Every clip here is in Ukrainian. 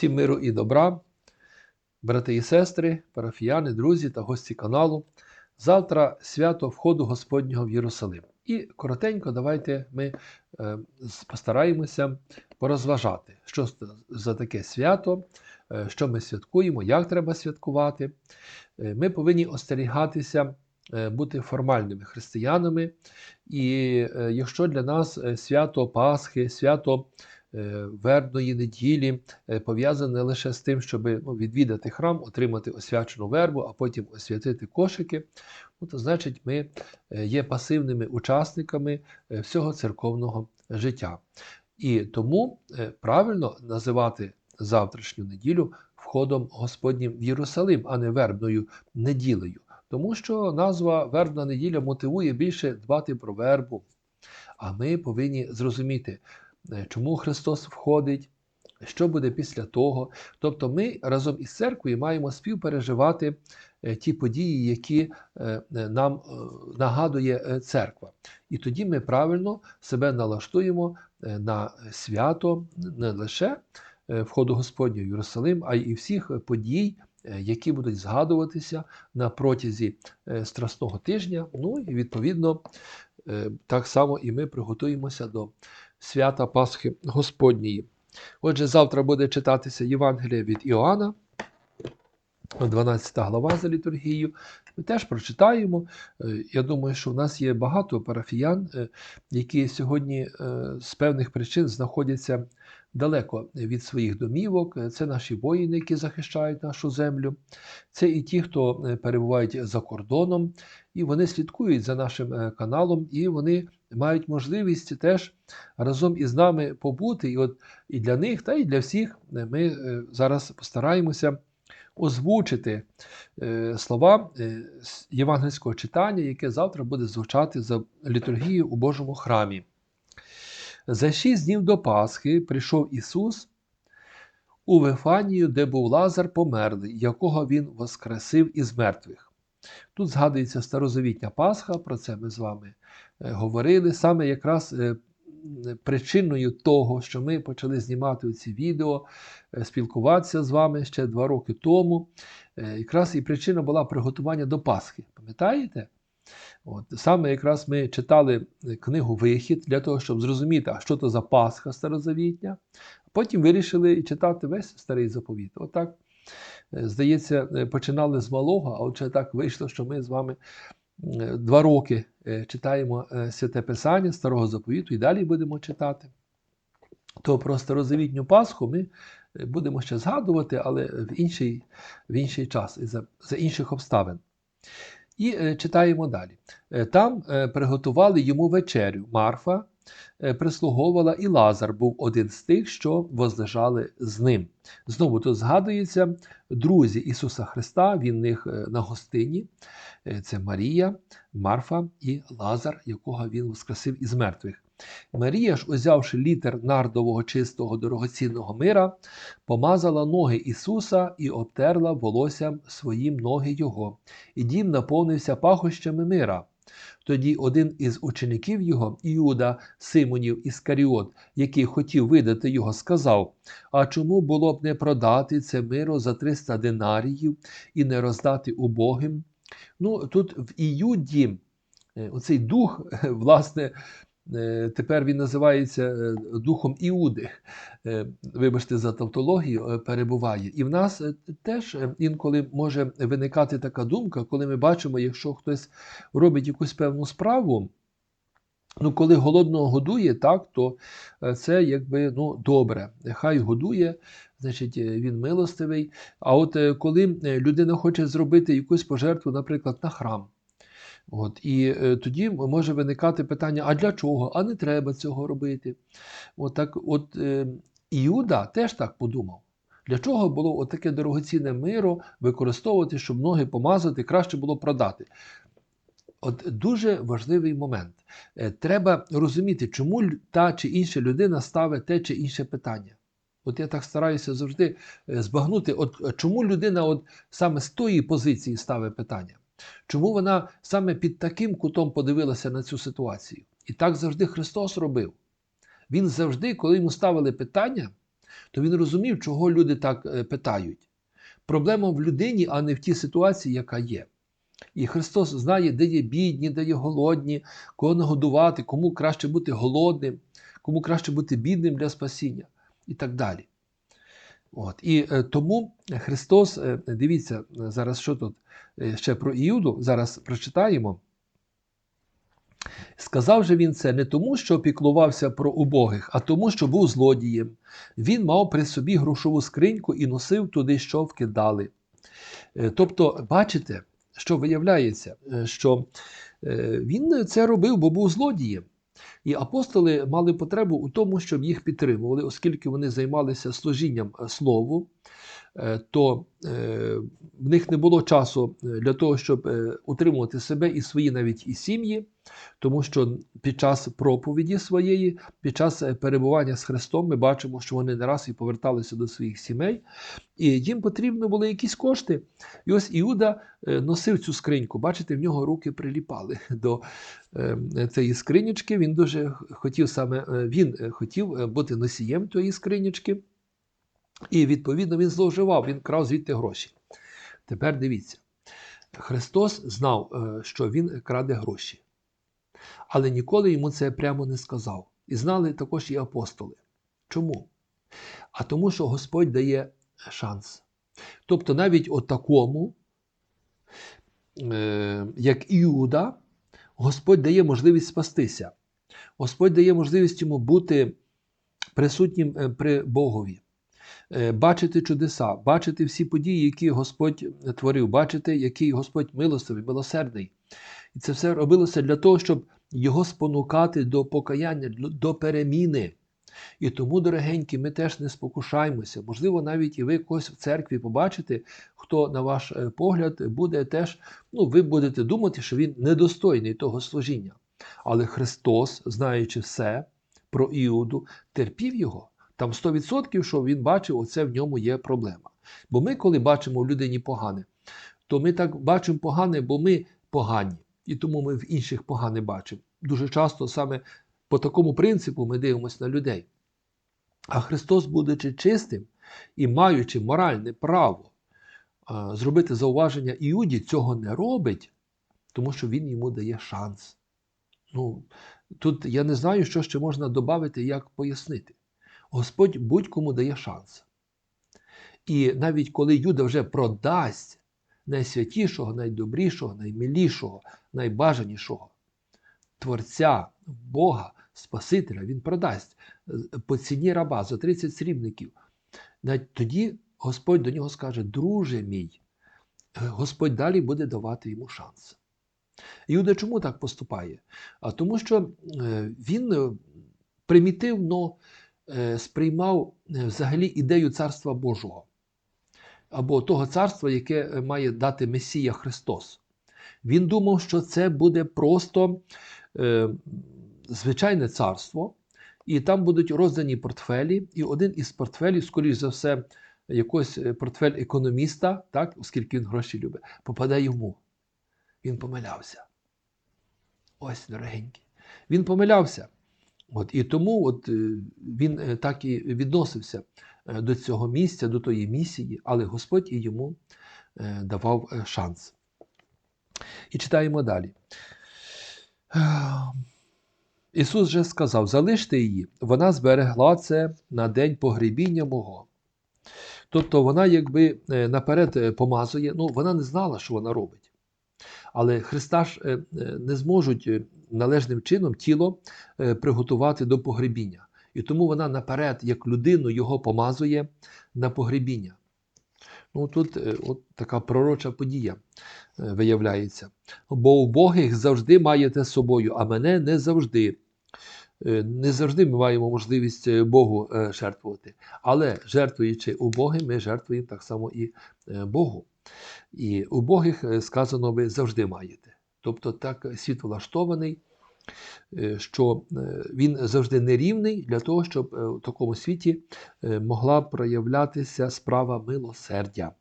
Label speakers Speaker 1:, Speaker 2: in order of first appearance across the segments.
Speaker 1: Всім миру і добра, брати і сестри, парафіяни, друзі та гості каналу. Завтра свято входу Господнього в Єрусалим. І коротенько давайте ми е, постараємося порозважати, що за таке свято, е, що ми святкуємо, як треба святкувати. Е, ми повинні остерігатися бути формальними християнами. І якщо для нас свято Пасхи, свято вербної неділі е, пов'язане лише з тим, щоб ну, відвідати храм, отримати освячену вербу, а потім освятити кошики, ну, то значить ми е, є пасивними учасниками е, всього церковного життя. І тому е, правильно називати завтрашню неділю входом Господнім в Єрусалим, а не вербною неділею. Тому що назва вербна неділя мотивує більше дбати про вербу. А ми повинні зрозуміти, е, чому Христос входить, що буде після того. Тобто ми разом із церквою маємо співпереживати е, ті події, які е, е, нам е, нагадує е, церква. І тоді ми правильно себе налаштуємо е, на свято не лише е, входу Господнього в Єрусалим, а й всіх подій, е, які будуть згадуватися на протязі е, Страсного тижня. Ну і відповідно е, так само і ми приготуємося до свята Пасхи Господньої. Отже, завтра буде читатися Євангелія від Іоанна, 12 глава за літургією. Ми теж прочитаємо. Е, Я думаю, що в нас є багато парафіян, е, які сьогодні е, з певних причин знаходяться далеко від своїх домівок. Це наші воїни, які захищають нашу землю. Це і ті, хто перебувають за кордоном, і вони слідкують за нашим каналом, і вони мають можливість теж разом із нами побути. І от і для них, та й для всіх е, ми е, зараз постараємося озвучити е, слова євангельського читання, яке завтра буде звучати за літургією у Божому храмі. За шість днів до Пасхи прийшов Ісус у Вифанію, де був Лазар померлий, якого Він воскресив із мертвих. Тут згадується старозавітня Пасха, про це ми з вами говорили. Саме якраз е, причиною того, що ми почали знімати ці відео, е, спілкуватися з вами ще два роки тому. е, Якраз і причина була приготування до Пасхи. Пам'ятаєте? От, саме якраз ми читали е, книгу Вихід для того, щоб зрозуміти, що то за Пасха старозавітня. Потім вирішили читати весь старий заповіт. Отак, е, здається, е, починали з малого, а отже так вийшло, що ми з вами е, два роки е, читаємо е, святе Писання старого заповіту і далі будемо читати. То про старозавітню Пасху ми е, будемо ще згадувати, але в інший, в інший час і за, за інших обставин. І е, читаємо далі. Е, Там е, приготували йому вечерю. Марфа е, прислуговувала, і Лазар був один з тих, що возлежали з ним. Знову тут згадується друзі Ісуса Христа, він них е, на гостині. Е, Це Марія, Марфа і Лазар, якого він воскресив із мертвих. Марія ж, узявши літер нардового чистого дорогоцінного мира, помазала ноги Ісуса і обтерла волоссям своїм ноги Його, і дім наповнився пахощами мира. Тоді один із учеників його, Іуда Симонів Іскаріот, який хотів видати його, сказав: А чому було б не продати це миро за 300 динаріїв і не роздати убогим? Ну, тут в Іуді е, оцей дух, власне, тепер він називається е, духом Іуди. Е, Вибачте за тавтологію, е, перебуває. І в нас е, теж е, інколи може виникати така думка, коли ми бачимо, якщо хтось робить якусь певну справу. Ну, коли голодного годує, так, то е, це якби ну, добре. Хай годує, значить, е, він милостивий. А от е, коли е, людина хоче зробити якусь пожертву, наприклад, на храм, от, і е, тоді може виникати питання: а для чого? А не треба цього робити. От так, от е, Іуда теж так подумав. Для чого було таке дорогоцінне миро використовувати, щоб ноги помазати, краще було продати. От дуже важливий момент. Е, Треба розуміти, чому та чи інша людина ставить те чи інше питання. От я так стараюся завжди збагнути, от чому людина от саме з тої позиції ставить питання. Чому вона саме під таким кутом подивилася на цю ситуацію? І так завжди Христос робив. Він завжди, коли йому ставили питання, то він розумів, чого люди так е, питають. Проблема в людині, а не в тій ситуації, яка є. І Христос знає, де є бідні, де є голодні, кого нагодувати, кому краще бути голодним, кому краще бути бідним для спасіння і так далі. От. І е, тому Христос, е, дивіться, зараз що тут е, ще про Іуду, зараз прочитаємо. Сказав же він це не тому, що піклувався про убогих, а тому, що був злодієм. Він мав при собі грошову скриньку і носив туди, що вкидали. Тобто, бачите, що виявляється, що він це робив, бо був злодієм. І апостоли мали потребу у тому, щоб їх підтримували, оскільки вони займалися служінням е, слову, то е, в них не було часу е, для того, щоб е, утримувати себе і свої навіть і сім'ї, тому що під час проповіді своєї, під час е, перебування з Христом, ми бачимо, що вони не раз і поверталися до своїх сімей, і їм потрібно були якісь кошти. І ось Іуда е, носив цю скриньку. Бачите, в нього руки приліпали до е, цієї скринічки. Він дуже хотів саме е, він е, хотів е, бути носієм тієї скринічки. І відповідно він зловживав, він крав звідти гроші. Тепер дивіться, Христос знав, е, що він краде гроші, але ніколи йому це прямо не сказав. І знали також і апостоли. Чому? А тому, що Господь дає шанс. Тобто, навіть от такому, е, як Іуда, Господь дає можливість спастися. Господь дає можливість йому бути присутнім е, при Богові, бачити чудеса, бачити всі події, які Господь творив, бачити, який Господь милостивий, милосердний. І це все робилося для того, щоб його спонукати до покаяння, до переміни. І тому, дорогенькі, ми теж не спокушаємося. Можливо, навіть і ви когось в церкві побачите, хто, на ваш е, погляд, буде теж, ну, ви будете думати, що він недостойний того служіння. Але Христос, знаючи все про Іуду, терпів його. Там 100%, що він бачив, оце в ньому є проблема. Бо ми, коли бачимо в людині погане, то ми так бачимо погане, бо ми погані. І тому ми в інших погане бачимо. Дуже часто саме по такому принципу ми дивимося на людей. А Христос, будучи чистим і маючи моральне право зробити зауваження Іуді, цього не робить, тому що Він йому дає шанс. Ну, Тут я не знаю, що ще можна додати, як пояснити. Господь будь-кому дає шанс. І навіть коли Юда вже продасть найсвятішого, найдобрішого, наймилішого, найбажанішого Творця, Бога, Спасителя, він продасть по ціні раба за 30 срібників. Навіть тоді Господь до нього скаже: Друже мій, Господь далі буде давати йому шанс. Іуда чому так поступає? А тому що він примітивно сприймав взагалі ідею Царства Божого або того царства, яке має дати Месія Христос. Він думав, що це буде просто е, звичайне царство, і там будуть роздані портфелі, і один із портфелів, скоріш за все, якийсь портфель економіста, так, оскільки він гроші любить, попаде йому. Він помилявся. Ось, дорогенький. Він помилявся. От, І тому от, він так і відносився до цього місця, до тої місії, але Господь і йому давав шанс. І читаємо далі. Ісус же сказав: залиште її, вона зберегла це на день погребіння мого. Тобто вона, якби наперед помазує, ну вона не знала, що вона робить. Але Христа ж не зможуть належним чином тіло приготувати до погребіння. І тому вона наперед, як людину, його помазує на погребіння. Ну, Тут от така пророча подія виявляється. Бо убогих завжди маєте з собою, а мене не завжди. Не завжди ми маємо можливість Богу жертвувати. Але жертвуючи убогим, ми жертвуємо так само і Богу. І убогих сказано, ви завжди маєте. Тобто так світ влаштований, що він завжди нерівний для того, щоб в такому світі могла проявлятися справа милосердя.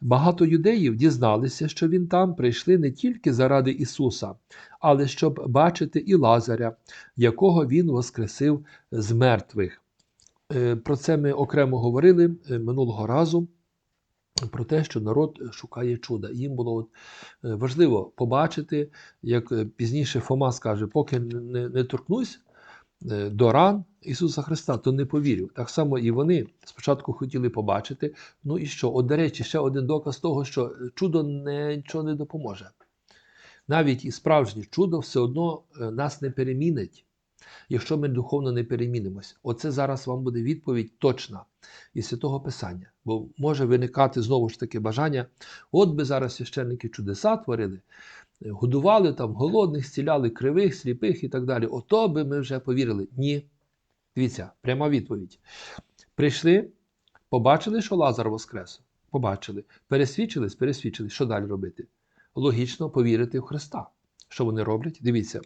Speaker 1: Багато юдеїв дізналися, що він там прийшли не тільки заради Ісуса, але щоб бачити і Лазаря, якого Він воскресив з мертвих. Е, Про це ми окремо говорили е, минулого разу. Про те, що народ шукає чуда. Їм було е, важливо побачити, як е, пізніше Фома скаже, поки не, не торкнусь е, до ран Ісуса Христа, то не повірю. Так само і вони спочатку хотіли побачити. Ну і що? От, до речі, ще один доказ того, що чудо нічого не допоможе. Навіть і справжнє чудо все одно нас не перемінить, якщо ми духовно не перемінимось. Оце зараз вам буде відповідь точна із Святого Писання. Бо може виникати знову ж таки бажання, от би зараз священники чудеса творили, е, годували там голодних, зціляли кривих, сліпих і так далі. Ото би ми вже повірили. Ні. Дивіться, пряма відповідь. Прийшли, побачили, що Лазар воскрес. Побачили. Пересвідчились, пересвідчились. Що далі робити? Логічно повірити в Христа. Що вони роблять? Дивіться.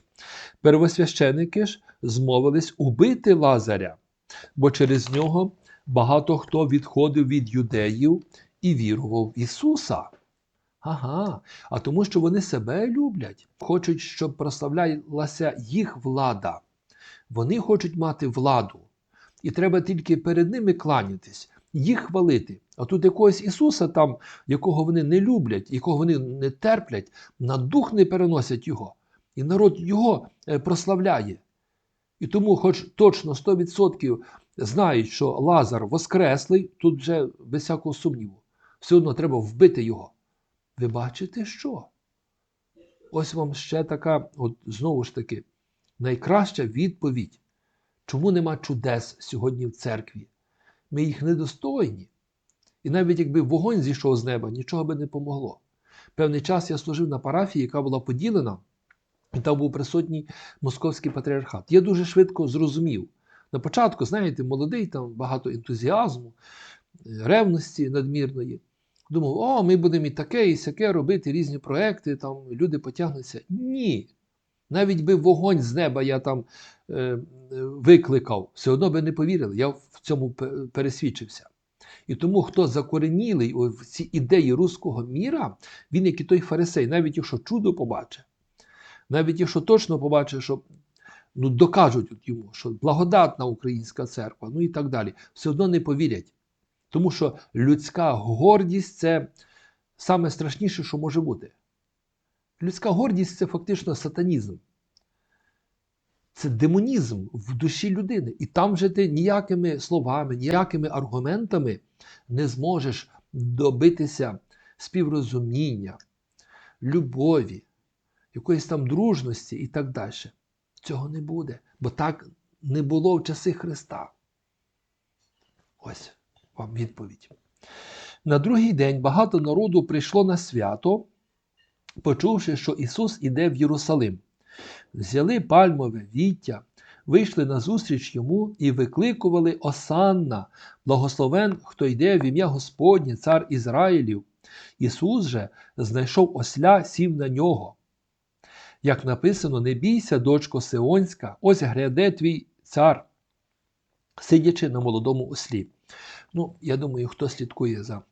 Speaker 1: Первосвященики ж змовились убити Лазаря, бо через нього багато хто відходив від юдеїв і вірував в Ісуса. Ага, а тому, що вони себе люблять, хочуть, щоб прославлялася їх влада. Вони хочуть мати владу. І треба тільки перед ними кланятись, їх хвалити. А тут якогось Ісуса, там, якого вони не люблять, якого вони не терплять, на дух не переносять його. І народ його е, прославляє. І тому, хоч точно 100% знають, що Лазар воскреслий, тут вже без всякого сумніву. Все одно треба вбити його. Ви бачите що? Ось вам ще така, от знову ж таки, найкраща відповідь. Чому нема чудес сьогодні в церкві? Ми їх недостойні. І навіть якби вогонь зійшов з неба, нічого би не помогло. Певний час я служив на парафії, яка була поділена, і там був присутній московський патріархат. Я дуже швидко зрозумів. На початку, знаєте, молодий, там багато ентузіазму, ревності надмірної. Думав, о, ми будемо і таке, і сяке робити, різні проекти, там люди потягнуться. Ні. Навіть би вогонь з неба я там е, викликав, все одно би не повірили. Я в цьому пересвідчився. І тому, хто закоренілий в ці ідеї руського міра, він, як і той фарисей, навіть якщо чудо побачить, навіть якщо точно побачить, що ну, докажуть от йому, що благодатна українська церква, ну і так далі, все одно не повірять. Тому що людська гордість це саме страшніше, що може бути. Людська гордість це фактично сатанізм. Це демонізм в душі людини. І там вже ти ніякими словами, ніякими аргументами не зможеш добитися співрозуміння, любові, якоїсь там дружності і так далі. Цього не буде, бо так не було в часи Христа. Ось вам відповідь. На другий день багато народу прийшло на свято, почувши, що Ісус іде в Єрусалим. Взяли пальмове віття, вийшли назустріч йому і викликували Осанна, благословен, хто йде в ім'я Господнє, цар Ізраїлів. Ісус же знайшов осля, сів на нього. Як написано, не бійся, дочко Сионська, ось гряде твій цар, сидячи на молодому ослі. Ну, я думаю, хто слідкує за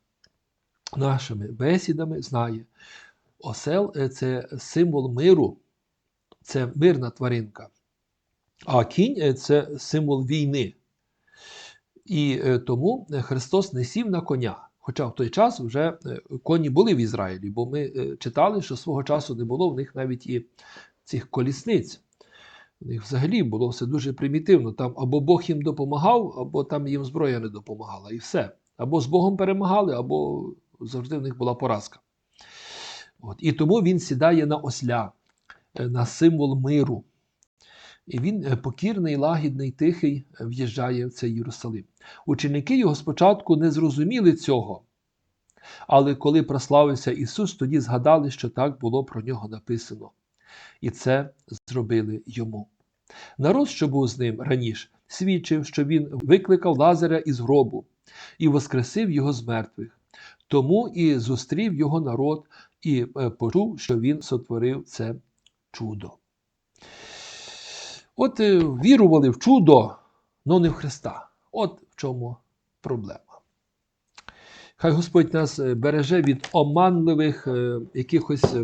Speaker 1: нашими бесідами, знає. Осел це символ миру, це мирна тваринка. А кінь це символ війни. І тому Христос не сів на коня. Хоча в той час вже коні були в Ізраїлі, бо ми читали, що свого часу не було в них навіть і цих колісниць. У них взагалі було все дуже примітивно. Там або Бог їм допомагав, або там їм зброя не допомагала. І все. Або з Богом перемагали, або завжди в них була поразка. От. І тому він сідає на осля, на символ миру. І він покірний, лагідний, тихий в'їжджає в цей Єрусалим. Ученики його спочатку не зрозуміли цього. Але коли прославився Ісус, тоді згадали, що так було про нього написано. І це зробили йому. Народ, що був з ним раніше, свідчив, що він викликав Лазаря із гробу і воскресив його з мертвих. Тому і зустрів його народ і почув, що він сотворив це чудо. От вірували в чудо, але не в Христа. От в чому проблема. Хай Господь нас береже від оманливих якихось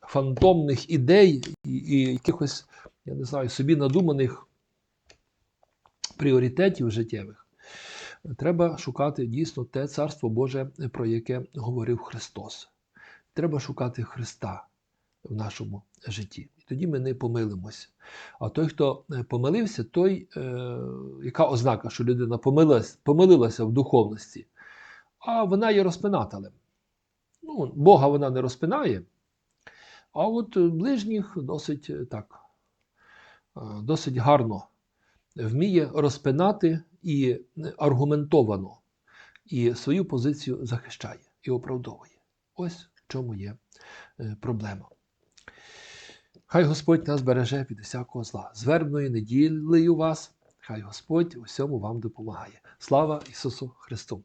Speaker 1: фантомних ідей і, і якихось, я не знаю, собі надуманих пріоритетів життєвих. Треба шукати дійсно те Царство Боже, про яке говорив Христос. Треба шукати Христа в нашому житті. І тоді ми не помилимося. А той, хто е, помилився, той, е, яка ознака, що людина помилилась, помилилася в духовності, а вона є розпинателем. Ну, Бога вона не розпинає, а от ближніх досить е, так, е, досить гарно вміє розпинати і аргументовано, і свою позицію захищає і оправдовує. Ось в чому є проблема. Хай Господь нас береже від усякого зла. З вербною неділею вас, хай Господь усьому вам допомагає. Слава Ісусу Христу!